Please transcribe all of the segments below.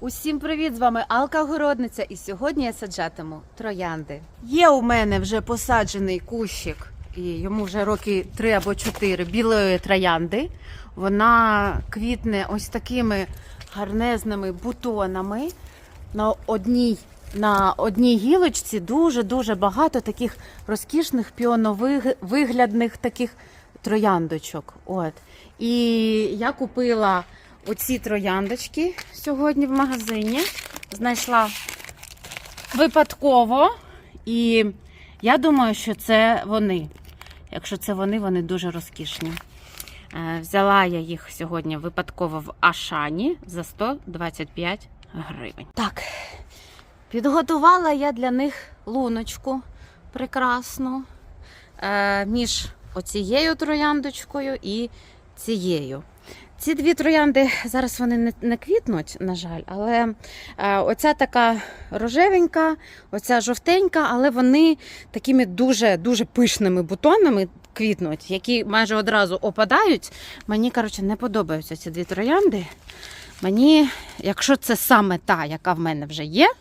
Усім привіт! З вами Алка Городниця, і сьогодні я саджатиму троянди. Є у мене вже посаджений кущик, і йому вже роки три або чотири білої троянди. Вона квітне ось такими гарнезними бутонами. На одній, на одній гілочці дуже-дуже багато таких розкішних піоновиглядних таких трояндочок. От. І я купила оці трояндочки сьогодні в магазині. Знайшла випадково. І я думаю, що це вони. Якщо це вони, вони дуже розкішні. Е, Взяла я їх сьогодні випадково в Ашані за 125 гривень. Так, підготувала я для них луночку прекрасну е, між оцією трояндочкою і цією. Ці дві троянди зараз вони не, не квітнуть, на жаль, але е, оця така рожевенька, оця жовтенька, але вони такими дуже дуже пишними бутонами квітнуть, які майже одразу опадають. Мені коротше не подобаються ці дві троянди. Мені, якщо це саме та, яка в мене вже є,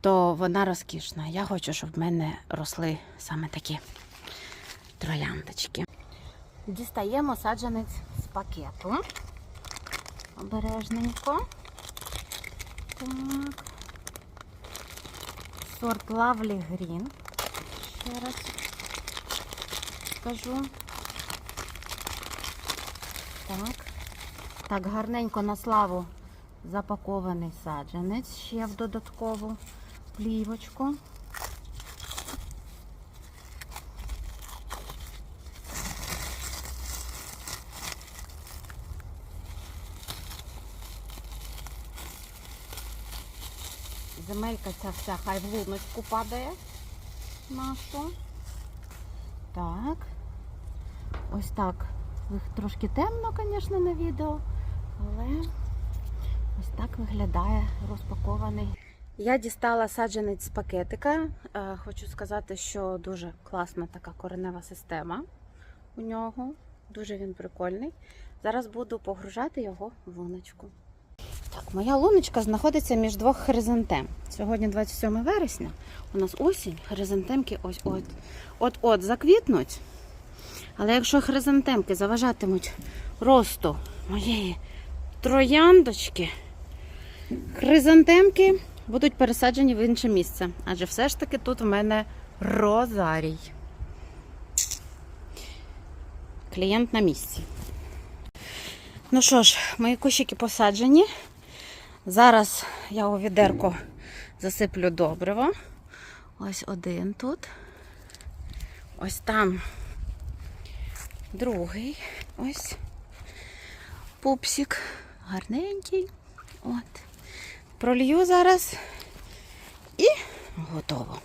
то вона розкішна. Я хочу, щоб в мене росли саме такі трояндочки. Дістаємо саджанець з пакету. Обережненько. Так. Сорт Lovely Green. Ще раз скажу. Так. Так, гарненько на славу запакований саджанець ще в додаткову плівочку. Земелька ця вся хай в луночку падає нашу. Так. Ось так. Трошки темно, звісно, на відео, але ось так виглядає розпакований. Я дістала саджанець з пакетика. Е, Хочу сказати, що дуже класна така коренева система у нього. Дуже він прикольний. Зараз буду погружати його в луночку. Моя луночка знаходиться між двох хризантем. Сьогодні 27 вересня. У нас осінь, хризантемки ось от от от заквітнуть. Але якщо хризантемки заважатимуть росту моєї трояндочки, хризантемки будуть пересаджені в інше місце. Адже все ж таки тут в мене розарій. Клієнт на місці. Ну що ж, мої кущики посаджені. Зараз я у відерку засиплю добриво. Ось один тут. Ось там другий. Ось пупсик. Гарненький. От. Пролью зараз і готово.